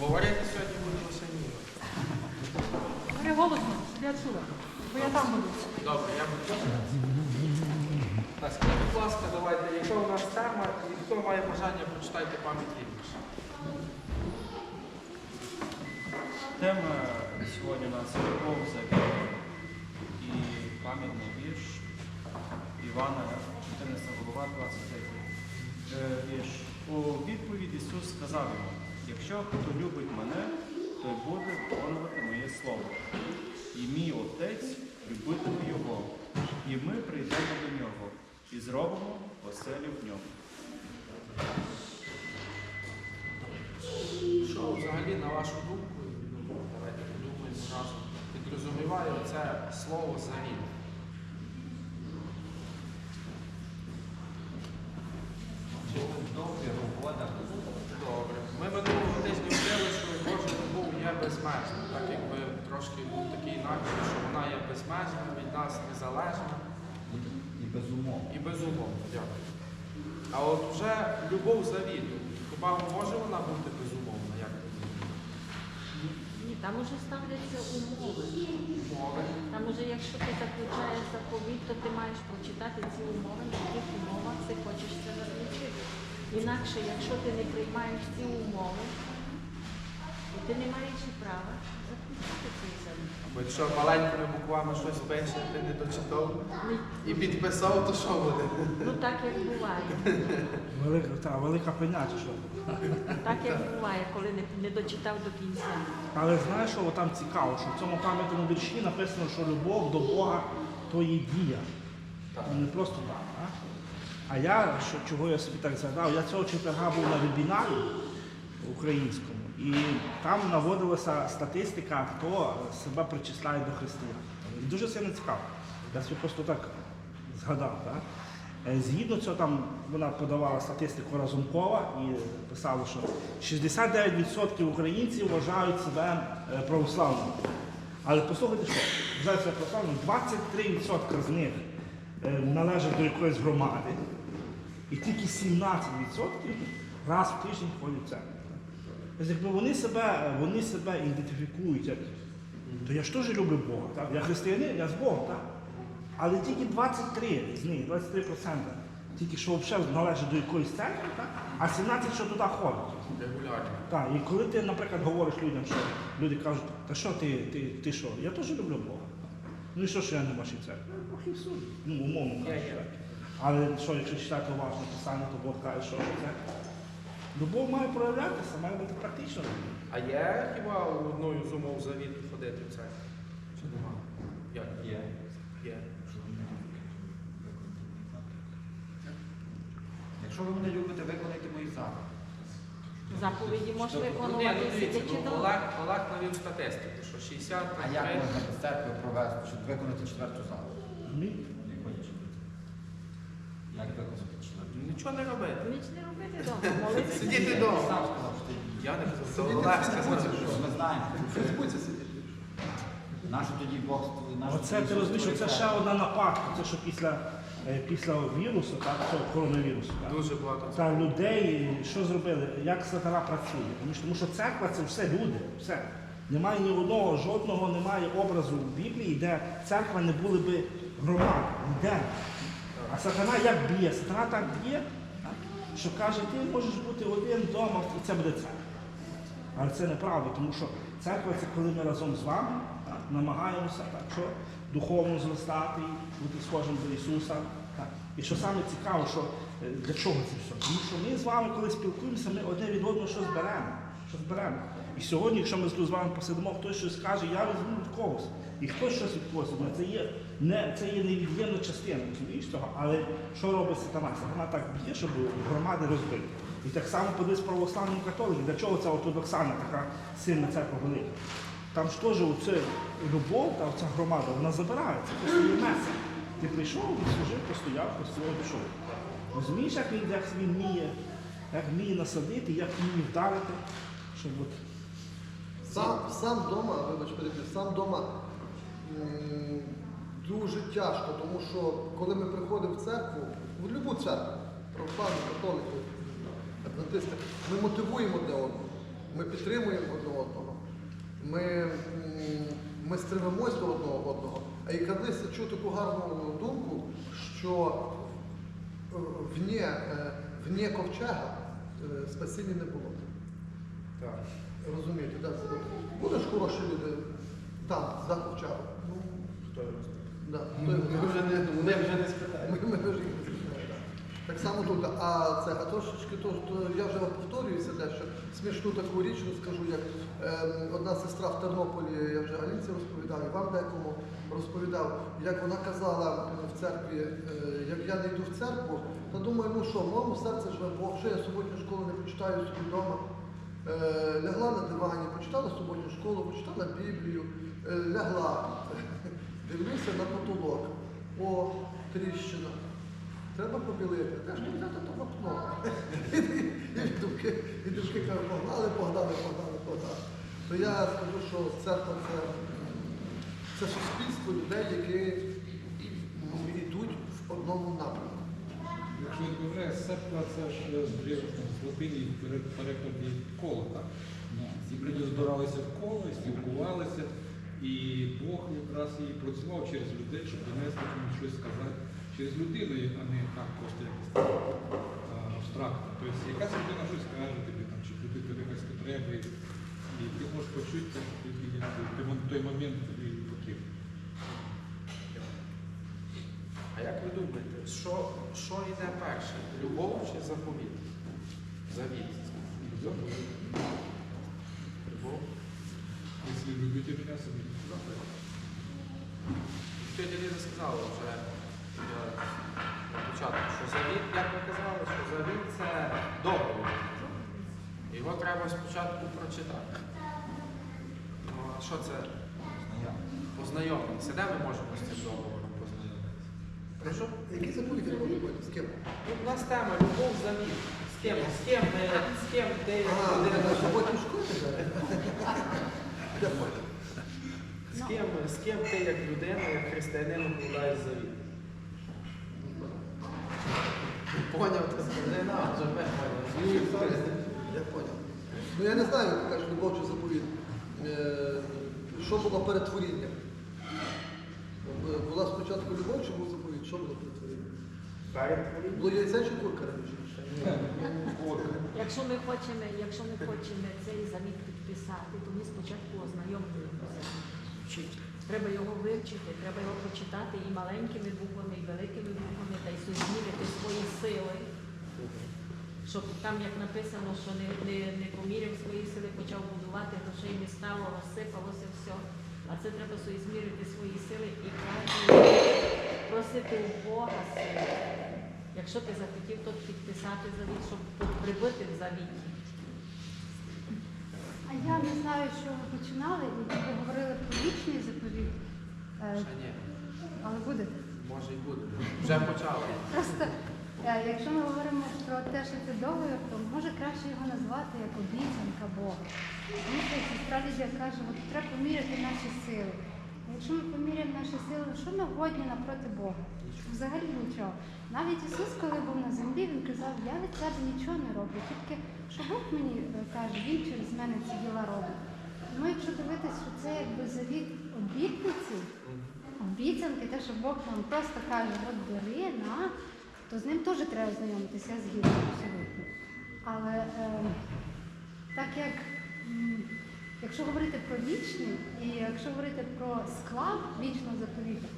Говорити сьогодні буде лише Говори голосно, я чула, бо я там буду. Добре, я буду. Так, скажіть, будь ласка, давайте, яка у нас тема і хто має бажання, прочитайте пам'ять вірніше. Тема сьогодні у нас любов завіт і пам'ятний вірш Івана 14 голова 23 Е, вірш. У відповідь Ісус сказав йому, якщо хто любить мене, той буде виконувати моє слово. І мій Отець любитиме Його, і ми прийдемо до нього і зробимо оселю в ньому. Що взагалі, на вашу думку, ну, давайте подумаємо разом, підрозуміває це слово завіт? Добре. Ми минулого тижня вчили, що Божа любов є безмежна, так якби трошки був такий напій, що вона є безмежна, від нас незалежна І безумовно. і безумовна. Дякую. А от вже любов завіту, хіба може вона бути безумовна? Як ви? Ні, там уже ставляться умови. Мови. Там уже, якщо ти заключаєш заповіт, то ти маєш прочитати ці умови, на яких умовах ти хочеш це заключити. Інакше, якщо ти не приймаєш ці умови, то ти не маєш і права заключити цей завіт. Бо якщо маленькими буквами щось пише, ти не дочитав і підписав, то що буде? Ну так як буває. Велика, та, велика пеня, чи що. Так як буває, коли не, не дочитав до кінця. Але знаєш, що там цікаво, що в цьому пам'ятному вірші написано, що любов до Бога то є дія. Ну, Не просто так. А, я, що, чого я собі так згадав, я цього четверга був на вебінарі українському, і там наводилася статистика, хто себе причисляє до християн. Дуже сильно цікаво. Я собі просто так згадав. Так? Е, Згідно цього, там вона подавала статистику Разумкова і писала, що 69% українців вважають себе е, православними. Але послухайте, що вважають себе православними, 23% з них е, належать до якоїсь громади, і тільки 17% раз в тиждень ходять в церкву. Тобто, якби вони себе, вони себе ідентифікують, як, то я ж теж люблю Бога. Так? Я християнин, я з Богом, так? Але тільки 23 з них, 23%, тільки що взагалі належать до якоїсь церкви, так? а 17 що туди ходять. Регулярно. Так, і коли ти, наприклад, говориш людям, що люди кажуть, та що ти, ти, ти що? Я теж люблю Бога. Ну і що, що я не в вашій церкві? Все. Ну, умовно кажучи. Але що, якщо читати уважно писання, то Бог каже, що це. Любов має проявлятися, має бути практично. А є хіба одною з умов завіту ходити в церкву? Чи нема? Як? Є. Є. Якщо ви мене любите, виконайте мої заповіді. Заповіді можеш Ну, виконувати ну сидячи бо. Олег, Олег навів статистику, що 60 А як можна без церкви провести, щоб виконати четверту заповідь? Нічого не робити. Ніч не робити вдома, молитися. Сидіти Ти вдома. сам сказав, що ти Я не казав, Олег сказав. Що Ми знаємо. Наше тоді Бог наш Оце ти розумієш, що це ще одна нападка, це що після, е, після вірусу, так, цього коронавірусу. Так? Дуже багато. Та людей, що зробили, як сатана працює. Тому що, тому що церква це все люди, все. Немає ні одного, жодного немає образу в Біблії, де церква не були би громади. Ніде. А сатана як б'є? Сатана так б'є, що каже, ти можеш бути один вдома, і це буде церква. Але це неправда, тому що церква це коли ми разом з вами так, намагаємося так, що духовно зростати, бути схожим до Ісуса. Так. І що саме цікаво, що е, для чого це все? Тому що ми з вами, коли спілкуємося, ми одне від одного щось беремо. Що зберемо. І сьогодні, якщо ми з вами посидимо, хтось щось скаже, я візьму від когось. І хтось щось від когось візьме. Це є, не, це є невід'ємна частина розумієш цього. Але що робить сатана? Сатана так б'є, щоб громади розбити. І так само подивись православним католикам. Для чого ця ортодоксальна така сильна церква велика? Там ж теж оце любов та ця громада, вона забирається, просто є меса. Ти прийшов, відслужив, постояв, постояв, пішов. Розумієш, як він, як він вміє, як вміє насадити, як вміє вдарити, щоб от Сам, сам вдома, вибач, перебив, сам вдома дуже тяжко, тому що коли ми приходимо в церкву, в будь-яку церкву, православну, католику, адвентисти, ми мотивуємо одне одного, ми підтримуємо одне одного, ми, ми стремимось до одного одного. А і колись чув таку гарну думку, що вне, е, вне ковчега е, спасіння не було. Так. Розумієте, да? це Будеш хороші люди там, за ковчегом. Ну, Хто його да. Ми Той- вже не, ми вже не спитаємо. ми, ми вже їх не знаємо, так. Само тут, а це, а трошечки, то, то я вже повторююся дещо, смішну таку річ розкажу, як ем, одна сестра в Тернополі, я вже Алінці розповідав, і вам декому розповідав, як вона казала в церкві, е, як я не йду в церкву, то думаю, ну що, в моєму серці живе Бог, що я суботню школу не почитаю собі вдома. Е, лягла на дивані, почитала суботню школу, почитала Біблію, е, лягла, дивлюся на потолок. О, тріщина. Треба побілити. Та ж взяти то вапно. І, думки, і думки кажуть, погнали, погнали, погнали, погнали. То я скажу, що церква це, це суспільство людей, які йдуть в одному напрямку. Якщо помиляюсь, церква це ж е, з латині пере- коло, так? І люди збиралися в коло, і спілкувалися, і Бог якраз і працював через людей, щоб донести комусь щось сказати через людину, а не так просто якось абстрактно. Тобто якась людина щось каже тобі, там, чи тобі якась потреба, і, і ти можеш почути тобі в той момент тобі потрібно. А як ви думаєте, що, що йде перше? Любов чи заповіт? Завіт. Любов. Якщо любите мене собі. Тетя Ліза сказала вже на початку, що завіт, як ви казали, що завіт це договір. Його треба спочатку прочитати. Ну, а що це? Познайомитися. Де ми можемо з цим договором? Прошу? Які заповіді можуть бути? З ким? Ну, У нас тема любов завіт. З ким? З ким? З ким як А, на живеш? суботній школі вже? З ким, з ким ти як людина, як християнин укладаєш завіт? Поняв, ти скажи нам, вже поняли. Я понял. Ну я не знаю, як ти кажеш, любов чи заповіт. Е, Що було перед творінням? Е, Була спочатку любов чи був? Що було перед творінням? Перед творінням? Було яйце чи курка раніше? Якщо ми хочемо, якщо ми хочемо цей завіт підписати, то ми спочатку ознайомлюємося. Треба його вивчити, треба його прочитати і маленькими буквами, і великими буквами, та й змірити свої сили. Щоб там, як написано, що не, не, не поміряв свої сили, почав будувати, грошей не стало, розсипалося все. А це треба змірити свої сили і кожен просити у Бога сили. Якщо ти захотів то підписати завіт, щоб прибути в завіті. А я не знаю, що ви починали, і ви говорили про вічний заповіт. Е, Ще ні. Але буде. Може і буде. Вже почали. Просто е, якщо ми говоримо про те, що це договір, то може краще його назвати як обіцянка Бога. Тому що сестра Лідія каже, от треба поміряти наші сили. Якщо ми поміряємо наші сили, що ми годні напроти Бога? Взагалі нічого. Навіть Ісус, коли був на землі, Він казав, я від себе нічого не роблю, тільки що Бог мені е, каже, Він через мене ці діла робить. Тому якщо дивитися, що це якби завіт обітниці, обіцянки, те, що Бог нам просто каже, от бери, на, то з ним теж треба знайомитися згідно абсолютно. Але е, так як якщо говорити про вічний, і якщо говорити про склад вічного заповіту,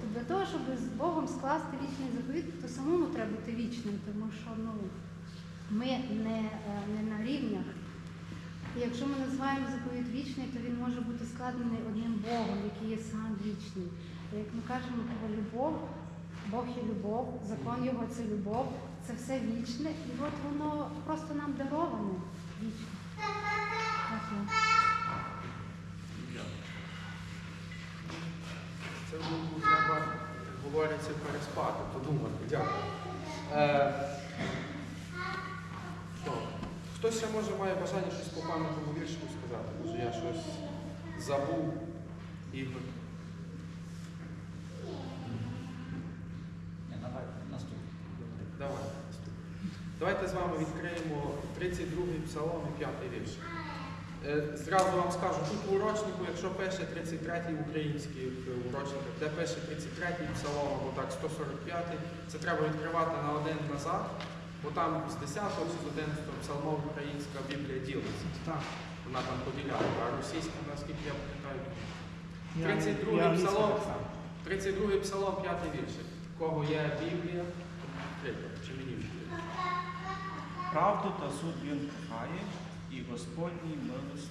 то для того, щоб з Богом скласти вічний заповіт, то самому треба бути вічним, тому що ну, ми не, е, не на рівнях. І якщо ми називаємо заповіт вічний, то він може бути складений одним Богом, який є сам вічний. Як ми кажемо про любов, Бог є любов, закон його це любов, це все вічне, і от воно просто нам дароване вічне. Дякую. Це думку треба, як говориться, переспати, подумати. Дякую. Е, що? Хтось ще може має бажання щось по пам'ятному віршику сказати. Може я щось забув. Ні, давай наступний. Давай. Давайте з вами відкриємо 32-й псалом і 5-й вірш. Е, Зразу вам скажу, тут у урочнику, якщо пише 33-й український урочник, де пише 33-й псалом або так 145-й, це треба відкривати на один назад, бо там з 10-го чи з 11-го псалмов українська Біблія ділиться. Так. Вона там поділяє, а російська, наскільки я пам'ятаю, Я- 32-й псалом. 32-й псалом, 5-й вірш. В кого є Біблія, відкрийте, чи мені. Правду та суд він кохає, і Господній милості,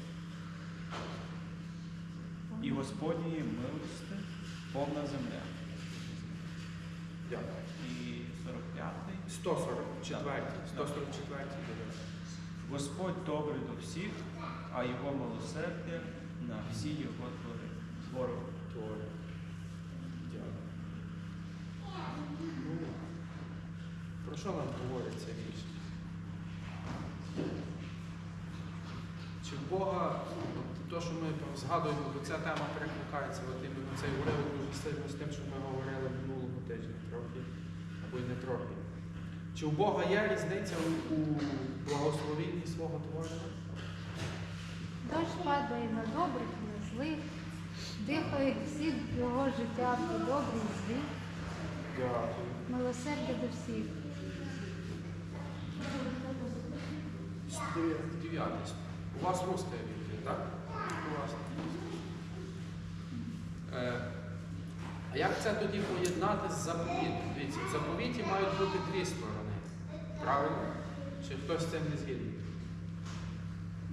і Господньої милости повна земля. Дякую. І 45-й. 144, 144 дивіться. Господь добрий до всіх, а його милосердя на всі його твори. твори. Твори. Дякую. Ну, про що нам говорить цей вірш? Чи в Бога, то, що ми згадуємо, бо ця тема перекликається, от іменно цей уривок дуже сильно з тим, що ми говорили минулого тижня трохи, або й не трохи. Чи у Бога є різниця у, у благословенні свого творення? Дощ падає на добрих і на злих, дихають всі його життя про добрі і злі, Дякую. милосердя до всіх. Дев'ятий. У вас русська Біблія, так? У вас. Е, а як це тоді поєднати з заповітом? Дивіться, в заповіті мають бути дві сторони. Правильно? Чи хтось з цим не згідний?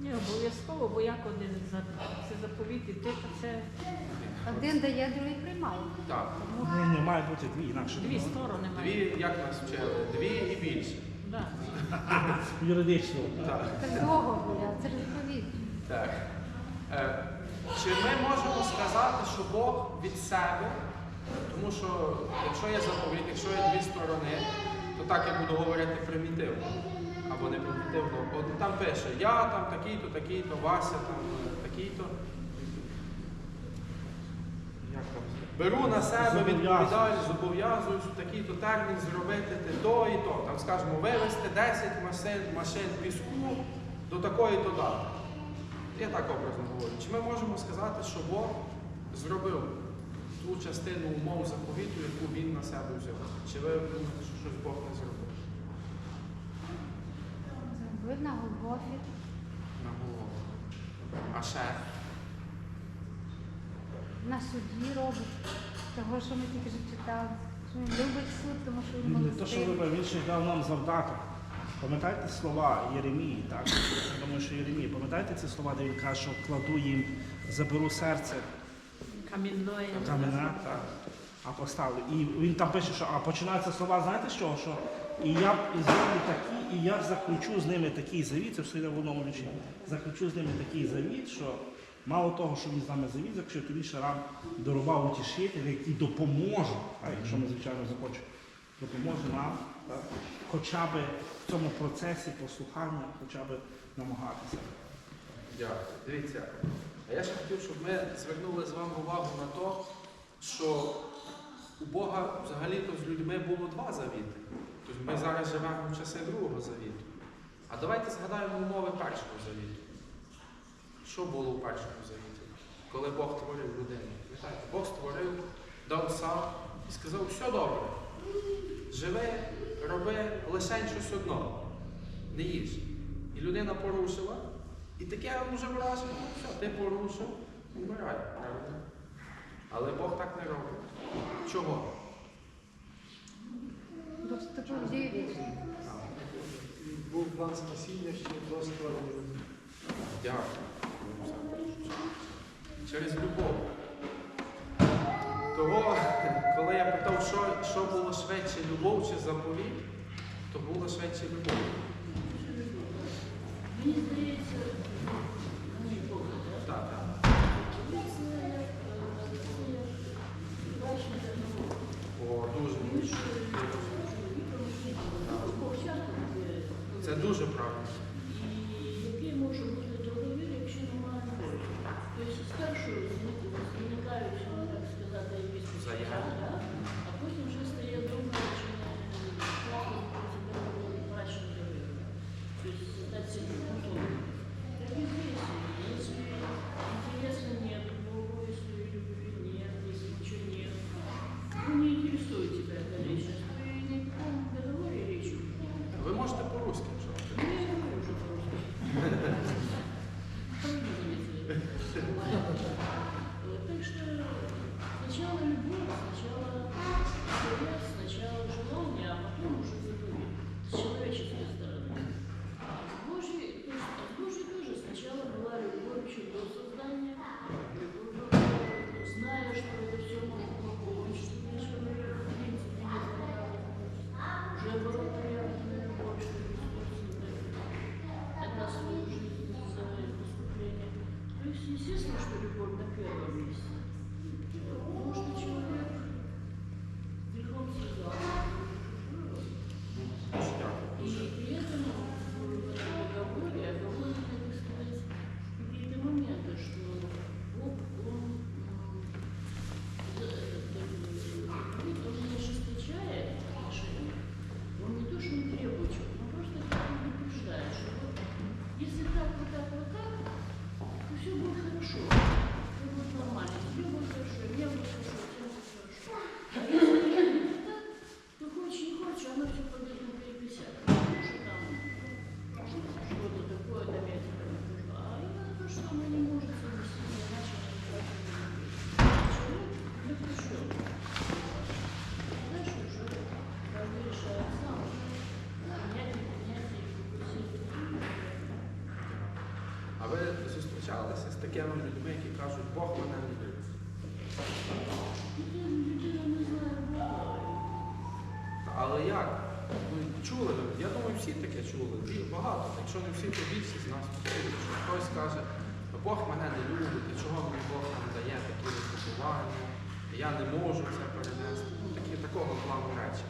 Не обов'язково, бо як один за це заповіт іти, то це Один дає, другий приймає. Так. Ні, ні, має бути дві, інакше. дві сторони мають. Дві, як нас вчили? Дві і більше. Да. Юридично. Так. Так договір, це ж заповіт. Так. Е, чи ми можемо сказати, що Бог від себе, тому що якщо є заповідь, якщо є дві сторони, то так я буду говорити примітивно. Або не примітивно. От там пише, я там такий-то, такий-то, Вася там е, такий-то. Беру на себе відповідальність, зобов'язуюсь у такий-то термін зробити те то і то. Там скажімо, вивезти 10 машин, машин піску до такої-то дати. Я так образно говорю. Чи ми можемо сказати, що Бог зробив ту частину умов заповіту, яку він на себе взяв? Чи ви думаєте, що щось Бог не зробив? Зробив на Голгофі. На голову. А ще? на суді робить, того, що ми тільки що читали. Що він любить суд, тому що він Він не то, що милостивий. він ще дав нам завдаток. Пам'ятаєте слова Єремії, так? Я думаю, що Єремія, пам'ятаєте ці слова, де він каже, що кладу їм, заберу серце Камінної. камена, так, а поставлю. І він там пише, що а починаються слова, знаєте з чого? Що і я і зроблю такі, і я заключу з ними такий завіт, це все йде в одному речі. Заключу з ними такий завіт, що мало того, що він з нами завіт, заключив, тобі ще рам дарував утішителя, який допоможе, а якщо ми, звичайно, захочемо, допоможе нам, так, хоча б в цьому процесі послухання, хоча б намагатися. Дякую. Дивіться. А я ще хотів, щоб ми звернули з вами увагу на те, що у Бога взагалі-то з людьми було два завіти. Тобто ми зараз живемо в часи другого завіту. А давайте згадаємо умови першого завіту. Що було у першому завіті, коли Бог творив людину? Пам'ятаєте, Бог створив, дав сам і сказав, все добре. Живи, роби лише щось одно. Не їж. І людина порушила. І таке вже враження, ну все, ти порушив, вмирай, правильно? Але Бог так не робить. Чого? Був план спасіння ще до створення. Дякую. Через любов. Того, коли я питав, що, що було швидше любов чи заповіт, то було швидше любов. Мені здається, погляд, так? Так, так. Це е, бачите, ну, О, дуже. між чоловіком і Бог часто є. Дуже правильно. Такими людьми, які кажуть, Бог мене любить. Але як? Ну, чули, я думаю, всі таке чули. Багато. Якщо не всі, то більшість з нас що хтось каже, Бог мене не любить, і чого мені Бог не дає такі випробування, я не можу це перенести. Ну, такі такого плану речі.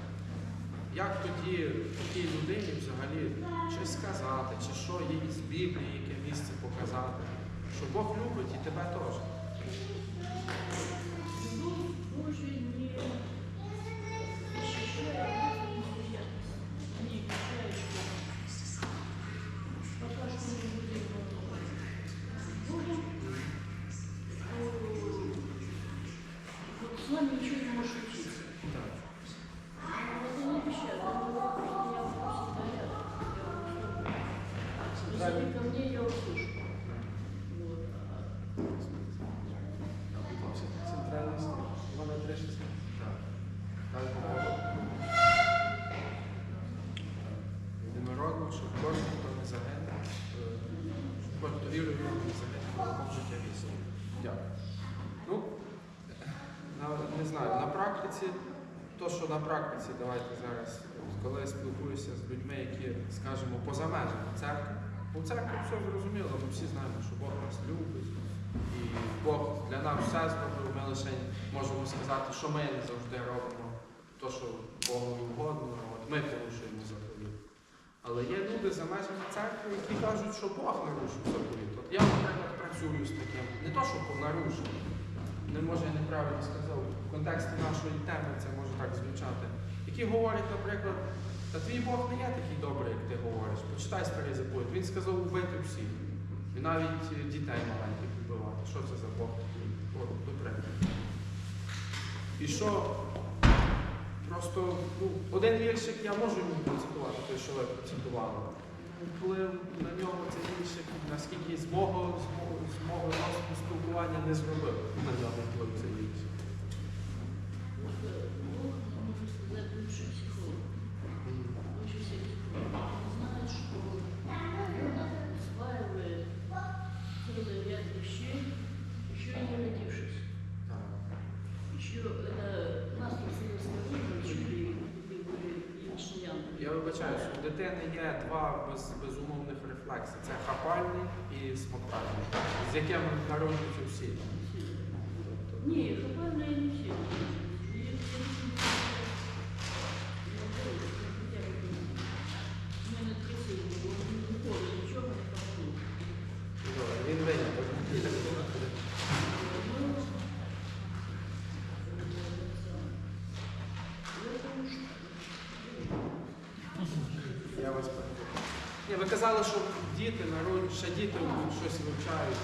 Як тоді такій людині взагалі щось сказати, чи що їй з Біблії, яке місце показати, що Бог любить і тебе теж. Любовь Божия на практиці, давайте зараз, коли я спілкуюся з людьми, які, скажімо, поза межами церкви, у церкві все зрозуміло, ми всі знаємо, що Бог нас любить, і Бог для нас все зробив, ми лише можемо сказати, що ми не завжди робимо то, що Богу угодно, от ми порушуємо заповіт. Але є люди за межами церкви, які кажуть, що Бог нарушив заповіт. От я, наприклад, працюю з таким, не то, що нарушив, не може я неправильно сказав, контексті нашої теми це може так звучати, які говорять, наприклад, та твій Бог не є такий добрий, як ти говориш. Почитай старий заповіт. Він сказав вбити всіх. І навіть е, дітей маленьких вбивати. Що це за Бог такий? Прикладу. І що просто ну, один віршик я можу йому процитувати, той, що ви процитували. Ну, Вплив на нього цей віршик, наскільки з мого, з спілкування не зробив на нього вплив цей віршик. Я вибачаюся, у дитини є два без, безумовних рефлекси. Це хапальний і смоктальний, з яким народжуються всі. Не, хапальные не все. Казали, що діти, народ, ще діти щось вивчають.